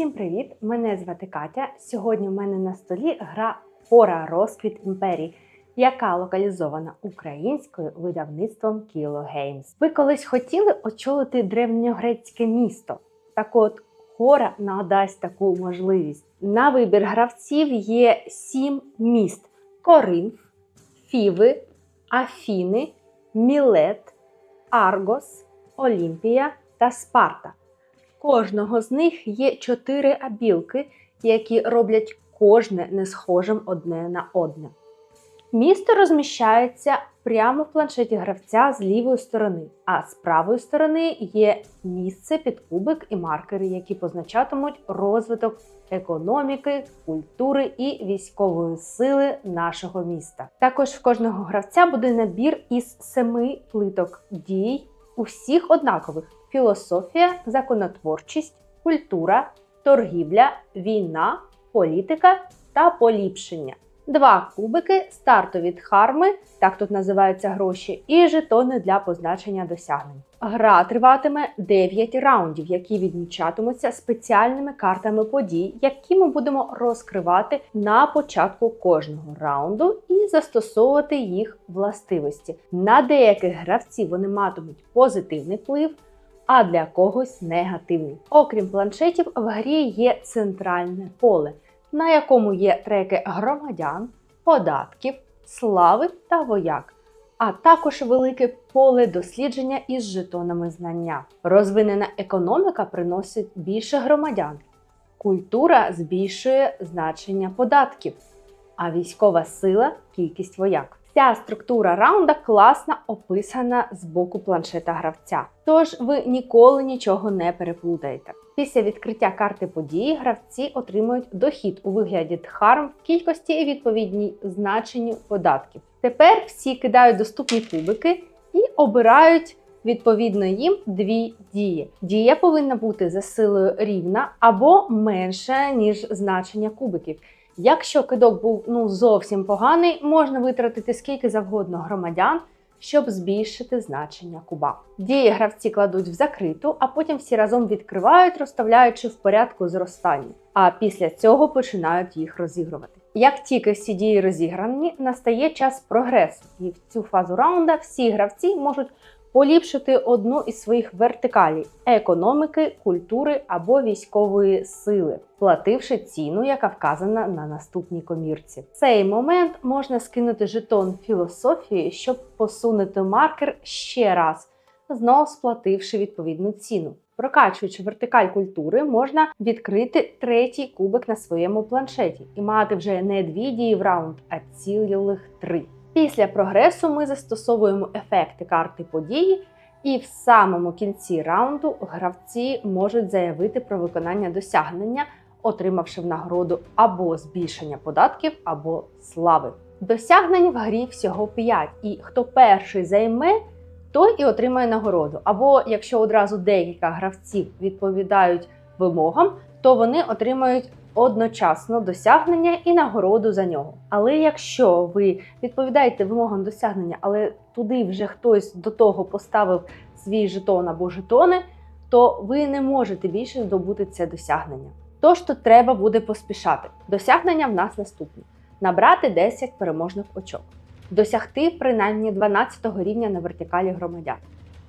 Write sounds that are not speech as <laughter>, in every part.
Всім привіт! Мене звати Катя. Сьогодні в мене на столі гра Пора розквіт імперії, яка локалізована українською видавництвом Kilo Games. Ви колись хотіли очолити древньогрецьке місто? Так от Хора надасть таку можливість. На вибір гравців є сім міст: Коринф, Фіви, Афіни, Мілет, Аргос, Олімпія та Спарта. Кожного з них є чотири абілки, які роблять кожне не схожим одне на одне. Місто розміщається прямо в планшеті гравця з лівої сторони, а з правої сторони є місце під кубик і маркери, які позначатимуть розвиток економіки, культури і військової сили нашого міста. Також в кожного гравця буде набір із семи плиток дій, усіх однакових: філософія, законотворчість, культура, торгівля, війна, політика та поліпшення. Два кубики, стартові дхарми, так тут називаються гроші, і жетони для позначення досягнень. Гра триватиме 9 раундів, які відмічатимуться спеціальними картами подій, які ми будемо розкривати на початку кожного раунду і застосовувати їх властивості. На деяких гравців вони матимуть позитивний вплив, а для когось негативний. Окрім планшетів, в грі є центральне поле на якому є треки громадян, податків, слави та вояк, а також велике поле дослідження із жетонами знання. Розвинена економіка приносить більше громадян, культура збільшує значення податків, а військова сила кількість вояк. Ця структура раунда класно описана з боку планшета гравця, тож ви ніколи нічого не переплутаєте. Після відкриття карти події гравці отримують дохід у вигляді дхарм в кількості і відповідній значенню податків. Тепер всі кидають доступні кубики і обирають відповідно їм дві дії. Дія повинна бути за силою рівна або менша, ніж значення кубиків. Якщо кидок був ну зовсім поганий, можна витратити скільки завгодно громадян, щоб збільшити значення куба. Дії гравці кладуть в закриту, а потім всі разом відкривають, розставляючи в порядку зростання. А після цього починають їх розігрувати. Як тільки всі дії розіграні, настає час прогресу, і в цю фазу раунда всі гравці можуть поліпшити одну із своїх вертикалей економіки, культури або військової сили, плативши ціну, яка вказана на наступній комірці. В цей момент можна скинути жетон філософії, щоб посунути маркер ще раз, знову сплативши відповідну ціну. Прокачуючи вертикаль культури, можна відкрити третій кубик на своєму планшеті і мати вже не дві дії в раунд, а цілих три. Після прогресу ми застосовуємо ефекти карти події, і в самому кінці раунду гравці можуть заявити про виконання досягнення, отримавши в нагороду або збільшення податків, або слави. Досягнень в грі всього 5, і хто перший займе, той і отримає нагороду. Або якщо одразу декілька гравців відповідають вимогам, то вони отримають одночасно досягнення і нагороду за нього. Але якщо ви відповідаєте вимогам досягнення, але туди вже хтось до того поставив свій жетон або жетони, то ви не можете більше здобути це досягнення. Тож тут треба буде поспішати. Досягнення в нас наступні: набрати 10 переможних очок, досягти принаймні 12 рівня на вертикалі громадян,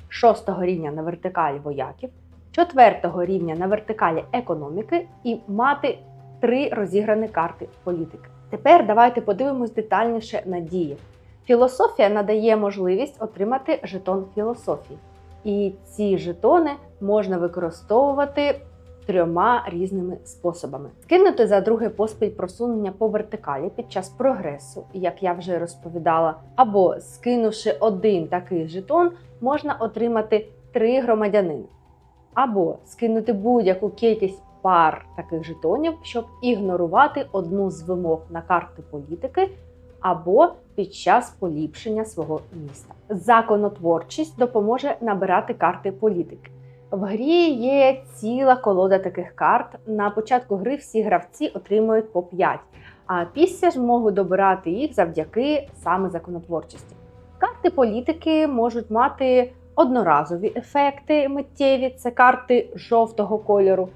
6 рівня на вертикалі вояків. Четвертого рівня на вертикалі економіки і мати три розіграні карти політики. Тепер давайте подивимось детальніше на дії. Філософія надає можливість отримати жетон філософії. І ці жетони можна використовувати трьома різними способами: скинути за друге поспіль просунення по вертикалі під час прогресу, як я вже розповідала, або скинувши один такий жетон, можна отримати три громадянини, або скинути будь-яку кількість пар таких жетонів, щоб ігнорувати одну з вимог на карти політики або під час поліпшення свого міста. Законотворчість допоможе набирати карти політики. В грі є ціла колода таких карт. На початку гри всі гравці отримують по 5, а після ж можуть добирати їх завдяки саме законотворчості. Карти політики можуть мати одноразові ефекти миттєві, це карти жовтого кольору,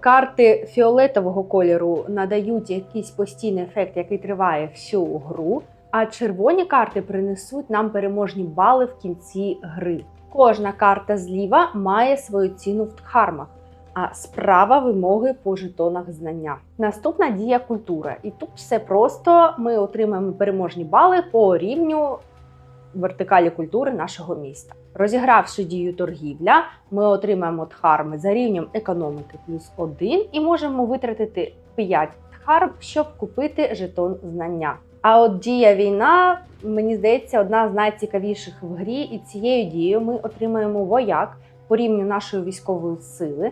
Карти фіолетового кольору надають якийсь постійний ефект, який триває всю гру. А червоні карти принесуть нам переможні бали в кінці гри. Кожна карта зліва має свою ціну в дхармах, а справа вимоги по жетонах знання. Наступна дія культура. І тут все просто ми отримаємо переможні бали по рівню вертикалі культури нашого міста. Розігравши дію торгівля, ми отримаємо дхарми за рівнем економіки плюс 1 і можемо витратити 5 дхарм, щоб купити жетон знання. А от дія війна, мені здається, одна з найцікавіших в грі, і цією дією ми отримаємо вояк по рівню нашої військової сили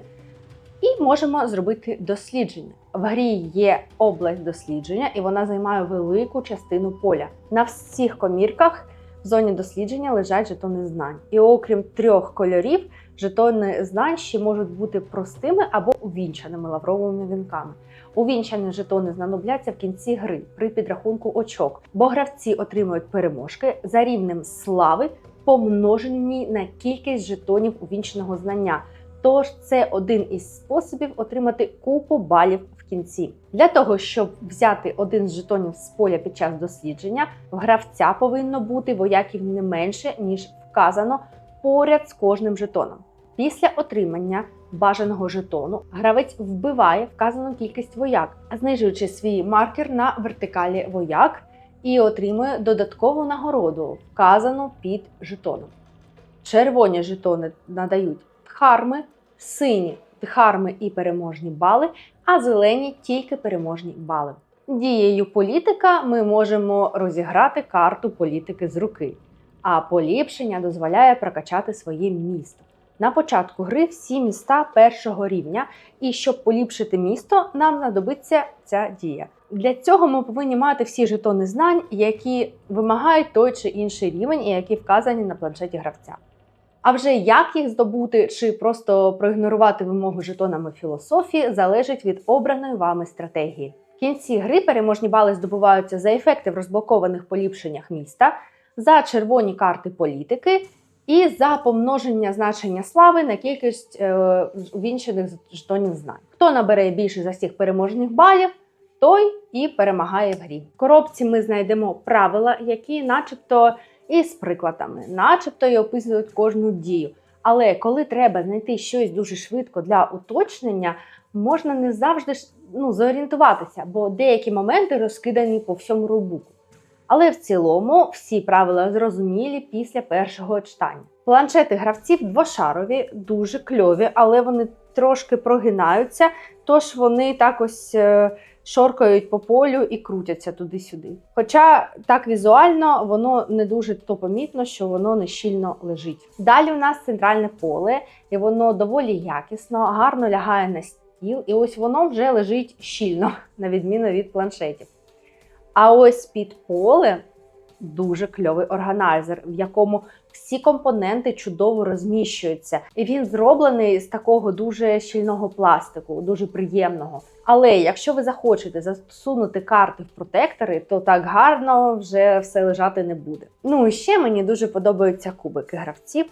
і можемо зробити дослідження. В грі є область дослідження, і вона займає велику частину поля. На всіх комірках в зоні дослідження лежать жетони знань. І окрім трьох кольорів, жетони знань ще можуть бути простими або увінчаними лавровими вінками. Увінчані жетони знадобляться в кінці гри при підрахунку очок, бо гравці отримують переможки за рівнем слави, помножені на кількість жетонів увінченого знання. Тож це один із способів отримати купу балів кінці. Для того, щоб взяти один з жетонів з поля під час дослідження, в гравця повинно бути вояків не менше, ніж вказано поряд з кожним жетоном. Після отримання бажаного жетону гравець вбиває вказану кількість вояк, знижуючи свій маркер на вертикалі вояк і отримує додаткову нагороду, вказану під жетоном. Червоні жетони надають дхарми, сині дхарми і переможні бали, а зелені тільки переможні бали. Дією політика ми можемо розіграти карту політики з руки, а поліпшення дозволяє прокачати своє місто. На початку гри всі міста першого рівня, і щоб поліпшити місто, нам знадобиться ця дія. Для цього ми повинні мати всі жетони знань, які вимагають той чи інший рівень, і які вказані на планшеті гравця. А вже як їх здобути чи просто проігнорувати вимогу жетонами філософії, залежить від обраної вами стратегії. В кінці гри переможні бали здобуваються за ефекти в розблокованих поліпшеннях міста, за червоні карти політики і за помноження значення слави на кількість е, увінчених жетонів знань. Хто набере більше за всіх переможних балів, той і перемагає в грі. В коробці ми знайдемо правила, які, начебто, і з прикладами, начебто і описують кожну дію. Але коли треба знайти щось дуже швидко для уточнення, можна не завжди ну, зорієнтуватися, бо деякі моменти розкидані по всьому рулбуку. Але в цілому всі правила зрозумілі після першого читання. Планшети гравців двошарові, дуже кльові, але вони трошки прогинаються, тож вони так ось е, шоркають по полю і крутяться туди-сюди. Хоча так візуально воно не дуже то помітно, що воно не щільно лежить. Далі у нас центральне поле, і воно доволі якісно, гарно лягає на стіл, і ось воно вже лежить щільно, на відміну від планшетів. А ось під поле дуже кльовий органайзер, в якому всі компоненти чудово розміщуються. І він зроблений з такого дуже щільного пластику, дуже приємного. Але якщо ви захочете засунути карти в протектори, то так гарно вже все лежати не буде. Ну і ще мені дуже подобаються кубики гравців.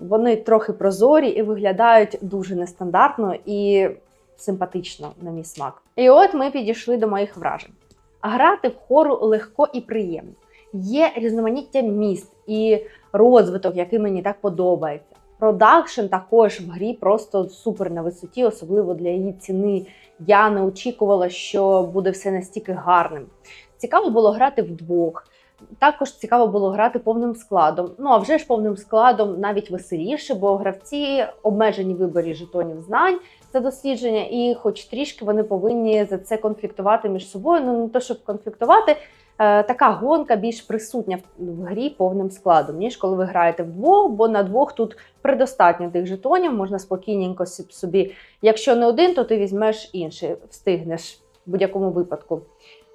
Вони трохи прозорі і виглядають дуже нестандартно і симпатично на мій смак. І от ми підійшли до моїх вражень. Грати в хору легко і приємно. Є різноманіття міст і розвиток, який мені так подобається. Продакшн також в грі просто супер на висоті, особливо для її ціни. Я не очікувала, що буде все настільки гарним. Цікаво було грати вдвох. Також цікаво було грати повним складом. Ну а вже ж повним складом навіть веселіше, бо гравці обмежені виборі жетонів знань за дослідження, і, хоч трішки, вони повинні за це конфліктувати між собою. Ну не то, щоб конфліктувати, така гонка більш присутня в грі повним складом, ніж коли ви граєте вдвох, бо на двох тут предостатньо тих жетонів, можна спокійненько собі. Якщо не один, то ти візьмеш інший, встигнеш в будь-якому випадку.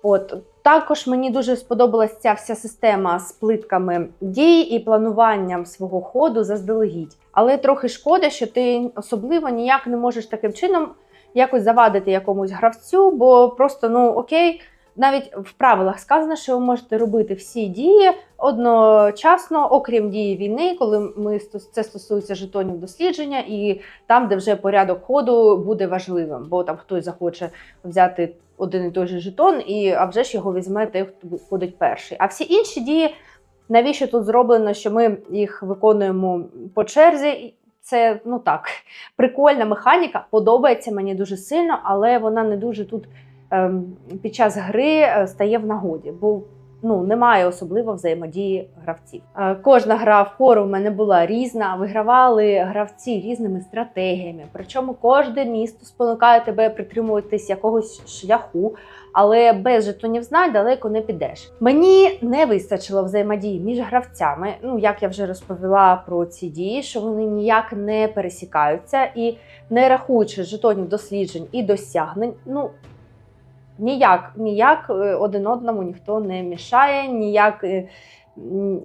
От також мені дуже сподобалася ця вся система з плитками дій і плануванням свого ходу заздалегідь. Але трохи шкода, що ти особливо ніяк не можеш таким чином якось завадити якомусь гравцю, бо просто ну окей, навіть в правилах сказано, що ви можете робити всі дії одночасно, окрім дії війни, коли ми це стосується жетонів дослідження, і там, де вже порядок ходу буде важливим, бо там хтось захоче взяти один і той же жетон, і а вже ж його візьме той, хто ходить перший. А всі інші дії, навіщо тут зроблено, що ми їх виконуємо по черзі? Це ну так, прикольна механіка, подобається мені дуже сильно, але вона не дуже тут під час гри е, стає в нагоді, бо ну, немає особливо взаємодії гравців. Е, Кожна гра в хору в мене була різна. Вигравали гравці різними стратегіями. Причому кожне місто спонукає тебе притримуватись якогось шляху, але без жетонів знань далеко не підеш. Мені не вистачило взаємодії між гравцями. Ну як я вже розповіла про ці дії, що вони ніяк не пересікаються і не рахуючи жетонів досліджень і досягнень. Ну ніяк, ніяк е, один одному ніхто не мішає, ніяк е,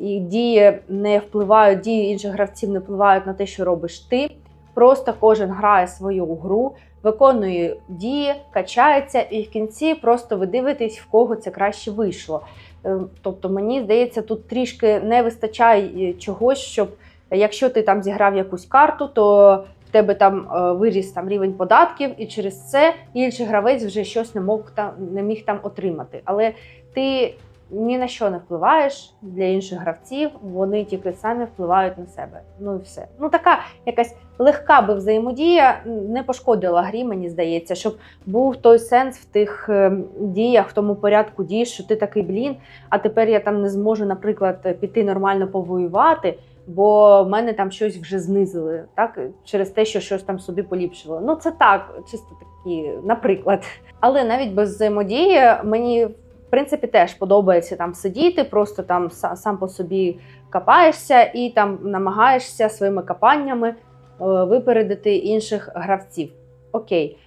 і дії не впливають, дії інших гравців не впливають на те, що робиш ти. Просто кожен грає свою гру, виконує дії, качається, і в кінці просто ви дивитесь, в кого це краще вийшло. Е, Тобто, мені здається, тут трішки не вистачає чогось, щоб якщо ти там зіграв якусь карту, то тебе там е, виріс там рівень податків, і через це інший гравець вже щось не мог там не міг там отримати. Але ти ні на що не впливаєш для інших гравців, вони тільки самі впливають на себе. Ну і все. Ну така якась легка би взаємодія не пошкодила грі, мені здається, щоб був той сенс в тих е, діях, в тому порядку дій, що ти такий блін, а тепер я там не зможу, наприклад, піти нормально повоювати. Бо в мене там щось вже знизили, так через те, що щось там собі поліпшило. Ну це так, чисто такі, наприклад. Але навіть без взаємодії мені в принципі теж подобається там сидіти, просто там са- сам по собі копаєшся і там намагаєшся своїми копаннями е, випередити інших гравців. Окей.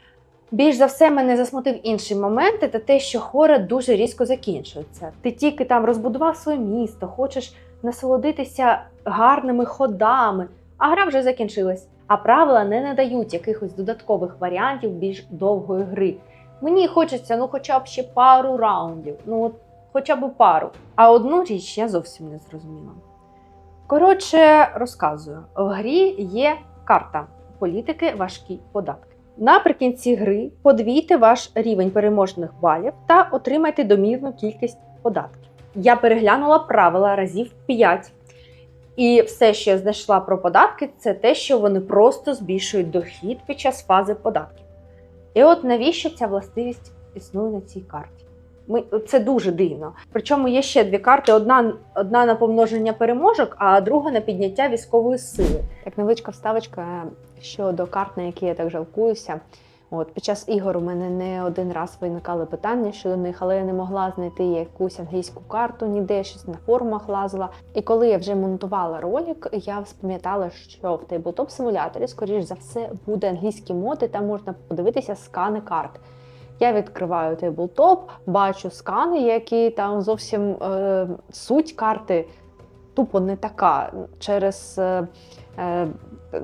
Більш за все мене засмутив інший момент, це те, що хора дуже різко закінчується. Ти тільки там розбудував своє місто, хочеш насолодитися гарними ходами, а гра вже закінчилась. А правила не надають якихось додаткових варіантів більш довгої гри. Мені хочеться ну хоча б ще пару раундів, ну от хоча б пару. А одну річ я зовсім не зрозуміла. Коротше, розказую: в грі є карта політики важкі податки. Наприкінці гри подвійте ваш рівень переможних балів та отримайте домірну кількість податків. Я переглянула правила разів 5. І все, що я знайшла про податки, це те, що вони просто збільшують дохід під час фази податків. І от навіщо ця властивість існує на цій карті? Ми, це дуже дивно. Причому є ще дві карти: одна, одна на помноження переможок, а друга на підняття військової сили. Як невеличка вставочка щодо карт, на які я так жалкуюся. От під час ігор у мене не один раз виникали питання щодо них, але я не могла знайти якусь англійську карту ніде, щось на форумах лазила. І коли я вже монтувала ролик, я спам'ятала, що в Tabletop симуляторі, скоріш за все, буде англійський мод, і там можна подивитися скани карт. Я відкриваю Tabletop, бачу скани, які там зовсім е, суть карти тупо не така через. Е, е,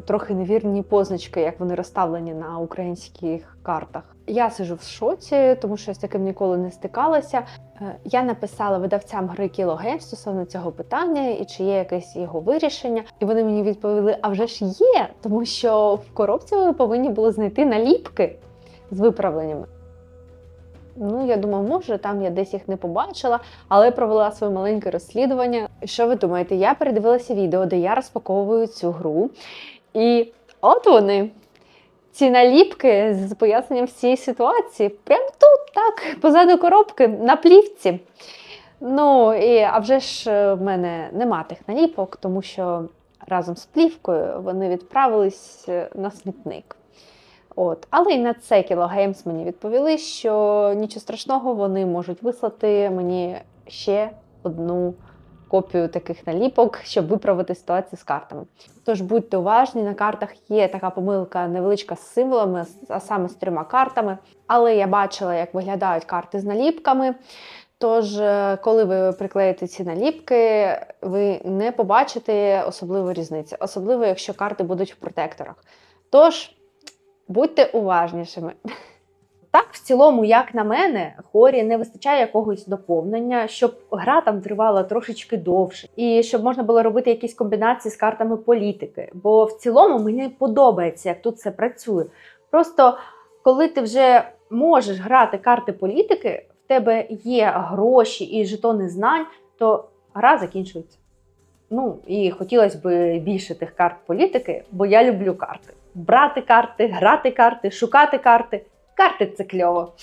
трохи невірні позначки, як вони розставлені на українських картах. Я сижу в шоці, тому що я з таким ніколи не стикалася. Е, Я написала видавцям гри Games стосовно цього питання і чи є якесь його вирішення. І вони мені відповіли: а вже ж є, тому що в коробці ви повинні були знайти наліпки з виправленнями. Ну, я думаю, може, там я десь їх не побачила, але провела своє маленьке розслідування. Що ви думаєте? Я передивилася відео, де я розпаковую цю гру. І от вони. Ці наліпки з поясненням всієї ситуації. Прямо тут, так, позаду коробки, на плівці. Ну, і, а вже ж е, в мене нема тих наліпок, тому що разом з плівкою вони відправились е, на смітник. От. Але і на це Games мені відповіли, що нічого страшного, вони можуть вислати мені ще одну копію таких наліпок, щоб виправити ситуацію з картами. Тож будьте уважні, на картах є така помилка невеличка з символами, а саме з трьома картами. Але я бачила, як виглядають карти з наліпками. Тож, е, коли ви приклеїте ці наліпки, ви не побачите особливої різниці, особливо якщо карти будуть в протекторах. Тож будьте уважнішими. <laughs> Так, в цілому, як на мене, хорі не вистачає якогось доповнення, щоб гра там тривала трошечки довше, і щоб можна було робити якісь комбінації з картами політики. Бо в цілому мені подобається, як тут це працює. Просто коли ти вже можеш грати карти політики, в тебе є гроші і жетони знань, то гра закінчується. Ну і хотілося б більше тих карт політики, бо я люблю карти. Брати карти, грати карти, шукати карти. Карти це кльово.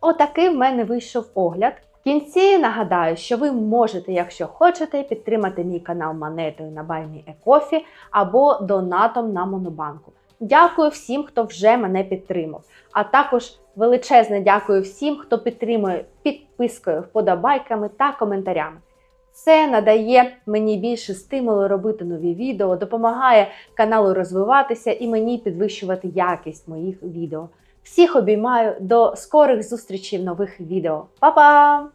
Отакий в мене вийшов огляд. В кінці нагадаю, що ви можете, якщо хочете, підтримати мій канал монетою на BuyMeACoffee або донатом на Монобанку. Дякую всім, хто вже мене підтримав. А також величезне дякую всім, хто підтримує підпискою, вподобайками та коментарями. Це надає мені більше стимулу робити нові відео, допомагає каналу розвиватися і мені підвищувати якість моїх відео. Всіх обіймаю до скорих зустрічей в нових відео. Па-па!